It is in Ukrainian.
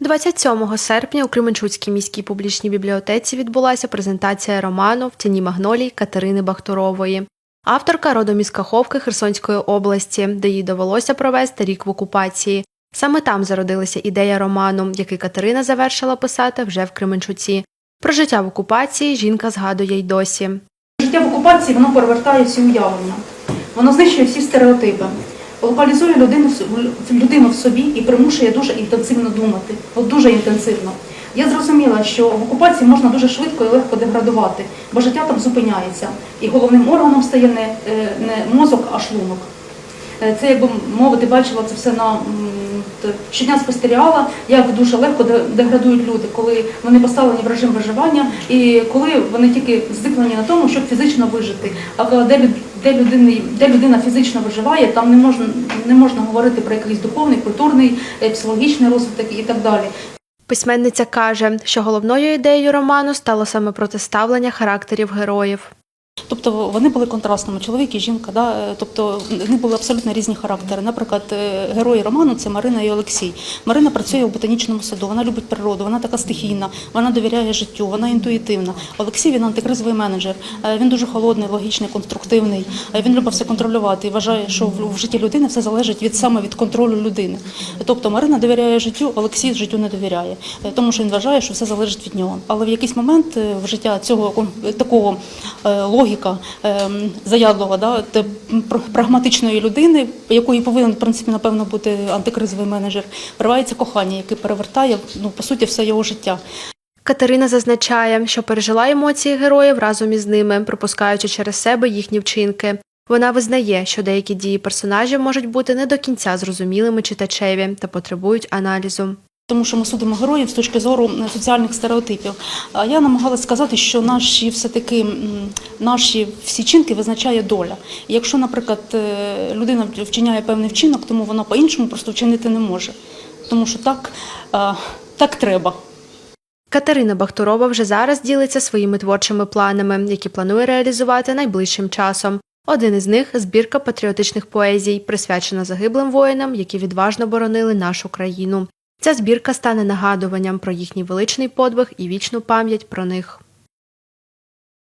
27 серпня у Кременчуцькій міській публічній бібліотеці відбулася презентація роману В тіні магнолій Катерини Бахтурової. Авторка родом із Каховки Херсонської області, де їй довелося провести рік в окупації. Саме там зародилася ідея роману, який Катерина завершила писати вже в Кременчуці. Про життя в окупації жінка згадує й досі. Життя в окупації воно перевертає всі уявлення. Воно знищує всі стереотипи, локалізує людину, людину в собі і примушує дуже інтенсивно думати. От дуже інтенсивно. Я зрозуміла, що в окупації можна дуже швидко і легко деградувати, бо життя там зупиняється. І головним органом стає не, е, не мозок, а шлунок. Е, Це, як би мовити, бачила це все на щодня спостерігала, як дуже легко де- деградують люди, коли вони поставлені в режим виживання, і коли вони тільки здиклені на тому, щоб фізично вижити. А де, де, людини, де людина фізично виживає, там не можна, не можна говорити про якийсь духовний, культурний, е, психологічний розвиток і так далі. Письменниця каже, що головною ідеєю роману стало саме протиставлення характерів героїв. Тобто вони були контрастними, чоловік і жінка, да? е, тобто вони були абсолютно різні характери. Наприклад, е, герої роману це Марина і Олексій. Марина працює у ботанічному саду, вона любить природу, вона така стихійна, вона довіряє життю, вона інтуїтивна. Олексій він антикризовий менеджер. е, Він дуже холодний, логічний, конструктивний. Він любить все контролювати і вважає, що в житті людини все залежить від саме від контролю людини. Тобто Марина довіряє життю, Олексій життю не довіряє, тому що він вважає, що все залежить від нього. Але в якийсь момент в життя цього такого е, логіка ем, заядлого, да, прагматичної людини, якої повинен, в принципі, напевно, бути антикризовий менеджер, вривається кохання, яке перевертає ну, по суті все його життя. Катерина зазначає, що пережила емоції героїв разом із ними, пропускаючи через себе їхні вчинки. Вона визнає, що деякі дії персонажів можуть бути не до кінця зрозумілими читачеві та потребують аналізу. Тому що ми судимо героїв з точки зору е, соціальних стереотипів. Я намагалася сказати, що наші все-таки наші всі чинки визначає доля. Якщо, наприклад, е, людина вчиняє певний вчинок, тому вона по-іншому просто вчинити не може. Тому що так, е, так треба. Катерина Бахтурова вже зараз ділиться своїми творчими планами, які планує реалізувати найближчим часом. Один із них збірка патріотичних поезій, присвячена загиблим воїнам, які відважно боронили нашу країну. Ця збірка стане нагадуванням про їхній величний подвиг і вічну пам'ять про них.